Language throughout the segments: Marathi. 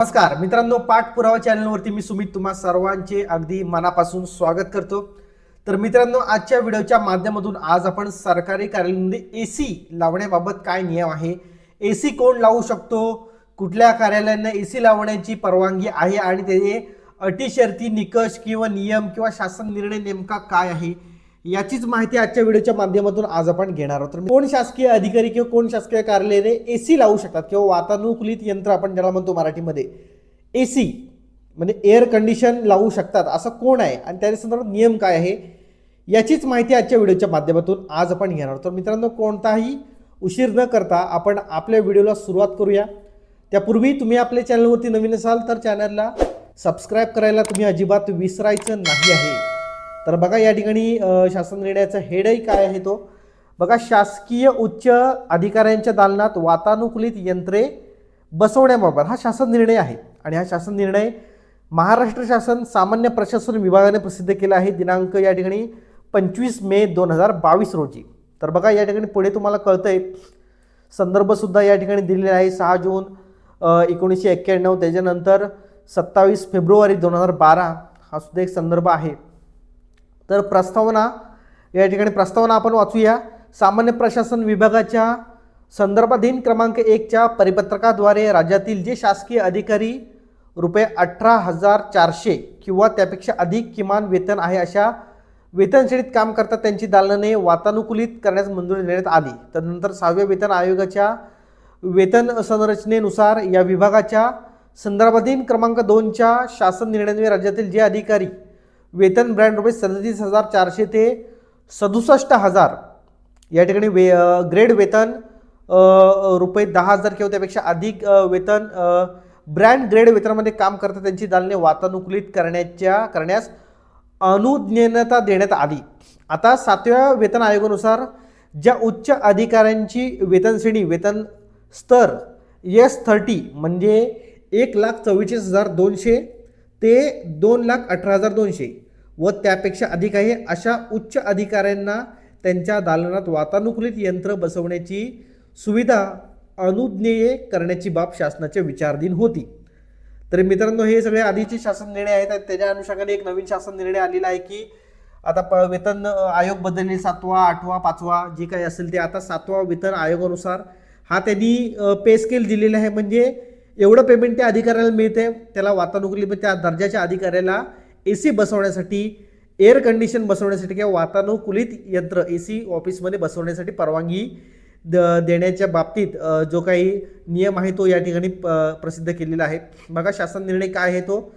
नमस्कार. मित्रांनो पाठपुरावा चॅनलवरती मी सुमित तुम्हा सर्वांचे अगदी मनापासून स्वागत करतो. तर मित्रांनो आजच्या व्हिडिओच्या माध्यमातून आज आपण सरकारी कार्यालयामध्ये ए सी लावण्याबाबत काय नियम आहे? ए सी कोण लावू शकतो? कुठल्या कार्यालयांना ए सी लावण्याची परवानगी आहे? आणि त्याचे अटी शर्ती निकष किंवा नियम किंवा शासन निर्णय नेमका काय आहे? याचीच माहिती आजच्या व्हिडिओच्या माध्यमातून आज आपण घेणार आहोत. तर कोण शासकीय अधिकारी किंवा कोण शासकीय कार्यालयाने ए सी लावू शकतात किंवा वातानुकूलित यंत्र आपण ज्याला म्हणतो मराठीमध्ये ए सी म्हणजे एअर कंडिशन लावू शकतात असं कोण आहे आणि त्याच्या संदर्भात नियम काय आहे याचीच माहिती आजच्या व्हिडिओच्या माध्यमातून आज आपण घेणार आहोत. तर मित्रांनो कोणताही उशीर न करता आपण आपल्या व्हिडिओला सुरुवात करूया. त्यापूर्वी तुम्ही आपल्या चॅनलवरती नवीन असाल तर चॅनलला सबस्क्राईब करायला तुम्ही अजिबात विसरायचं नाही आहे. तर बघा या ठिकाणी शासन निर्णयाचा हेडही काय आहे तो? बघा शासकीय उच्च अधिकाऱ्यांच्या दालनात वातानुकूलित यंत्रे बसवण्याबाबत हा शासन निर्णय आहे. आणि हा शासन निर्णय महाराष्ट्र शासन सामान्य प्रशासन विभागाने प्रसिद्ध केला आहे. दिनांक या ठिकाणी पंचवीस मे दोन हजार बावीस रोजी. तर बघा या ठिकाणी पुढे तुम्हाला कळतंय. संदर्भसुद्धा या ठिकाणी दिलेला आहे. सहा जून एकोणीसशे एक्क्याण्णव त्याच्यानंतर सत्तावीस फेब्रुवारी दोन हजार बारा हा सुद्धा एक संदर्भ आहे. तर प्रस्तावना या ठिकाणी प्रस्तावना आपण वाचूया. सामान्य प्रशासन विभागाच्या संदर्भाधीन क्रमांक एकच्या परिपत्रकाद्वारे राज्यातील जे शासकीय अधिकारी रुपये अठरा हजार चारशे किंवा त्यापेक्षा अधिक किमान वेतन आहे अशा वेतनश्रेणीत काम करतात त्यांची दालने वातानुकूलित करण्यास मंजुरी देण्यात आली. तदनंतर सहाव्या वेतन आयोगाच्या वेतन संरचनेनुसार या विभागाच्या संदर्भाधीन क्रमांक दोनच्या शासन निर्णयाने राज्यातील जे अधिकारी वेतन ब्रँड रुपये सदतीस हजार चारशे ते सदुसष्ट हजार. या ठिकाणी वे ग्रेड वेतन रुपये दहा हजार किंवा त्यापेक्षा अधिक वेतन ब्रँड ग्रेड वेतनामध्ये काम करतात त्यांची दालने वातानुकूलित करण्याच्या करण्यास अनुज्ञता देण्यात आली. आता सातव्या वेतन आयोगानुसार ज्या उच्च अधिकाऱ्यांची वेतन श्रेणी वेतन स्तर एस थर्टी म्हणजे एक लाख चव्वेचाळीस हजार दोनशे ते दोन लाख अठरा हजार दोनशे. व त्यापेक्षा अधिक आहे अशा उच्च अधिकाऱ्यांना त्यांच्या दालनात वातानुकूलित यंत्र बसवण्याची सुविधा अनुज्ञेय करण्याची बाब शासनाच्या विचारधीन होती. तर मित्रांनो हे सगळे आधीचे शासन निर्णय आहेत आणि त्याच्या अनुषंगाने एक नवीन शासन निर्णय आलेला आहे की आता प वेतन आयोग बदलले सातवा आठवा पाचवा जे काही असेल ते आता सातवा वेतन आयोगानुसार हा त्यांनी पे स्केल दिलेला आहे. म्हणजे एवढं पेमेंट त्या अधिकाऱ्याला मिळते त्याला वातानुकूलित म्हणजे त्या दर्जाच्या अधिकाऱ्याला ए सी बसवण्यासाठी एअर कंडिशन बसवण्यासाठी किंवा वातानुकूलित यंत्र ए सी ऑफिसमध्ये बसवण्यासाठी परवानगी द देण्याच्या बाबतीत जो काही नियम आहे तो या ठिकाणी प- प्रसिद्ध केलेला आहे. बघा शासन निर्णय काय आहे तो?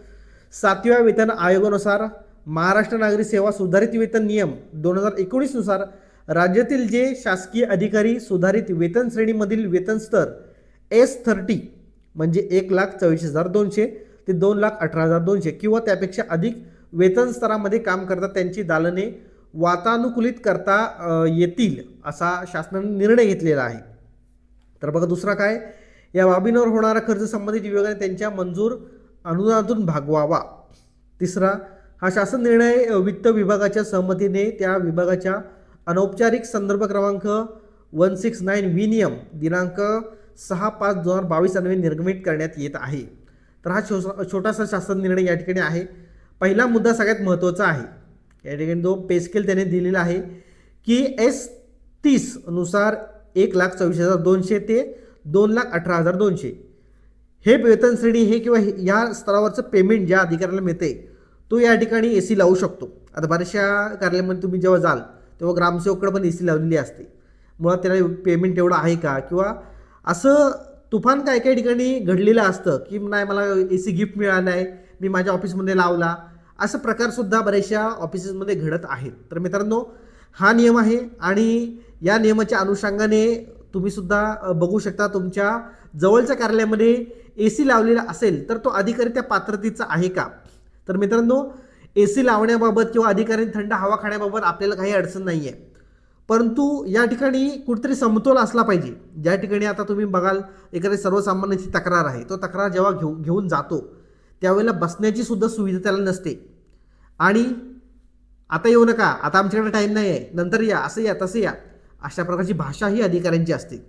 सातव्या वेतन आयोगानुसार महाराष्ट्र नागरी सेवा सुधारित वेतन नियम दोन हजार एकोणीसनुसार राज्यातील जे शासकीय अधिकारी सुधारित वेतन श्रेणीमधील वेतन स्तर एस थर्टी म्हणजे एक लाख चव्वीस हजार दोनशे ते दोन लाख अठरा हजार दोनशे किंवा त्यापेक्षा अधिक वेतन स्तरामध्ये काम करतात त्यांची दालने वातानुकूलित करता येतील असा शासनाने निर्णय घेतलेला आहे. तर बघा दुसरा काय? या बाबींवर होणारा खर्च संबंधित विभागाने त्यांच्या मंजूर अनुदानातून भागवावा. तिसरा हा शासन निर्णय वित्त विभागाच्या सहमतीने त्या विभागाच्या अनौपचारिक संदर्भ क्रमांक वन सिक्स नाईन विनियम दिनांक सहा पाच दोन हजार बावीस अन्वये निर्गमित करण्यात येत आहे. तर हा छो छोटासा शासन निर्णय या ठिकाणी आहे. पहिला मुद्दा सगळ्यात महत्त्वाचा आहे. या ठिकाणी जो पेस्केल त्याने दिलेला आहे की एस तीसनुसार एक लाख चोवीस हजार दोनशे ते दोन लाख अठरा हजार दोनशे. हे वेतन श्रेणी हे किंवा हे- या स्तरावरचं पेमेंट ज्या अधिकाऱ्याला मिळते तो या ठिकाणी ए सी लावू शकतो. आता बऱ्याचशा कार्यालयामध्ये तुम्ही जेव्हा जाल तेव्हा ग्रामसेवकडे पण ए सी लावलेली असते. मुळात त्याला पेमेंट एवढं आहे का? किंवा असं तुफान काय काही ठिकाणी घडलेलं असतं की नाही मला ए सी गिफ्ट मिळालं आहे मी माझ्या ऑफिसमध्ये लावला असं प्रकारसुद्धा बऱ्याचशा ऑफिसेसमध्ये घडत आहेत. तर मित्रांनो हा नियम आहे आणि या नियमाच्या अनुषंगाने तुम्ही सुद्धा बघू शकता तुमच्या जवळच्या कार्यालयामध्ये ए सी लावलेला असेल तर तो अधिकारी त्या पात्रतेचा आहे का? तर मित्रांनो ए सी लावण्याबाबत किंवा अधिकारी थंड हवा खाण्याबाबत आपल्याला काही अडचण नाही आहे परंतु या ठिकाणी कुठेतरी समतोल असला पाहिजे. ज्या ठिकाणी आता तुम्ही बघाल एखादी सर्वसामान्यांची तक्रार आहे. तो तक्रार जेव्हा घेऊ घेऊन जातो त्यावेळेला बसण्याची सुद्धा सुविधा त्याला नसते. आणि आता येऊ नका आता आमच्याकडे टाईम नाही आहे नंतर या असं या तसं या. अशा प्रकारची भाषा ही अधिकाऱ्यांची असते.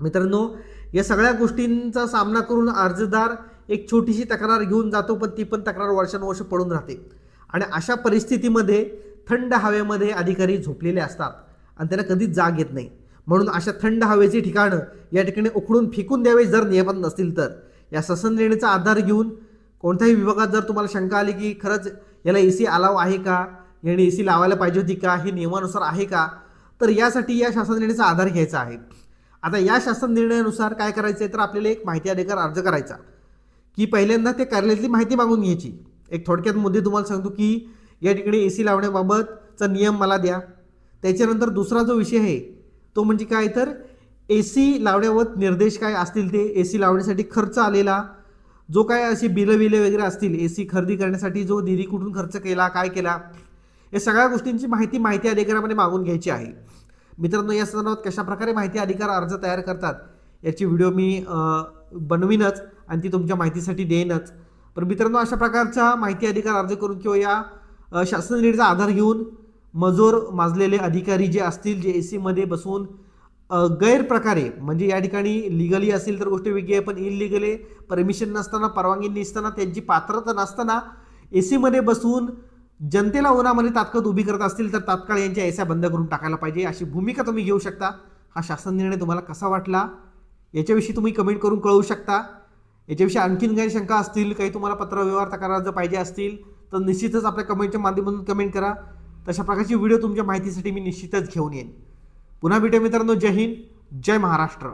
मित्रांनो या सगळ्या गोष्टींचा सामना करून अर्जदार एक छोटीशी तक्रार घेऊन जातो पण ती पण तक्रार वर्षानुवर्ष पडून राहते. आणि अशा परिस्थितीमध्ये थंड हवेमध्ये अधिकारी झोपलेले असतात. आणि त्याला कधीच जाग येत नाही. म्हणून अशा थंड हवेची ठिकाणं या ठिकाणी उकडून फेकून द्यावे जर नियमन नसतील तर. या शासन आधार घेऊन कोणत्याही विभागात जर तुम्हाला शंका आली की खरंच याला ए सी अलाव आहे का? याने ए सी लावायला पाहिजे होती का? हे नियमानुसार आहे का? तर यासाठी या शासन निर्णयाचा आधार घ्यायचा आहे. आता या शासन निर्णयानुसार काय करायचं आहे तर आपल्याला एक माहिती अधिकार अर्ज करायचा. की पहिल्यांदा ते कार्यालयातली माहिती मागून घ्यायची. एक थोडक्यात मुद्दे तुम्हाला सांगतो की या ठिकाणी ए सी लावण्याबाबतचा नियम मला द्या. त्याच्यानंतर दुसरा जो विषय आहे तो म्हणजे काय तर ए सी लावण्यावर निर्देश काय असतील ते? ए सी लावण्यासाठी खर्च आलेला. जो काय अशी बिलं बिलं वगैरे असतील ए सी खरेदी करण्यासाठी जो निधी कुठून खर्च केला काय केला? या सगळ्या गोष्टींची माहिती माहिती अधिकारामध्ये मागून घ्यायची आहे. मित्रांनो या संदर्भात कशाप्रकारे माहिती अधिकार अर्ज तयार करतात याची व्हिडिओ मी बनवीनच आणि ती तुमच्या माहितीसाठी देईनच. पण मित्रांनो अशा प्रकारचा माहिती अधिकार अर्ज करून किंवा या शासन निर्णयाचा आधार घेऊन मजूर माजलेले अधिकारी जे असतील जे ए सीमध्ये बसून गैरप्रकारे म्हणजे या ठिकाणी लिगली असेल तर गोष्ट वेगळी आहे पण इलिगली परमिशन नसताना परवानगी नसताना त्यांची पात्रता नसताना ए सीमध्ये बसून जनतेला उन्हामध्ये तात्काळ उभी करत असतील तर तात्काळ यांच्या एसा बंद करून टाकायला पाहिजे. अशी भूमिका तुम्ही घेऊ शकता. हा शासन निर्णय तुम्हाला कसा वाटला? याच्याविषयी तुम्ही कमेंट करून कळवू शकता. याच्याविषयी आणखीन काही शंका असतील काही तुम्हाला पत्रव्यवहार तक्रार जर पाहिजे असतील तर निश्चितच आपल्या कमेंटच्या माध्यमातून कमेंट करा. तशा प्रकारची व्हिडिओ तुमच्या माहितीसाठी मी निश्चितच घेऊन येईन. पुन्हा भेटूया मित्रांनो. जय हिंद. जय महाराष्ट्र.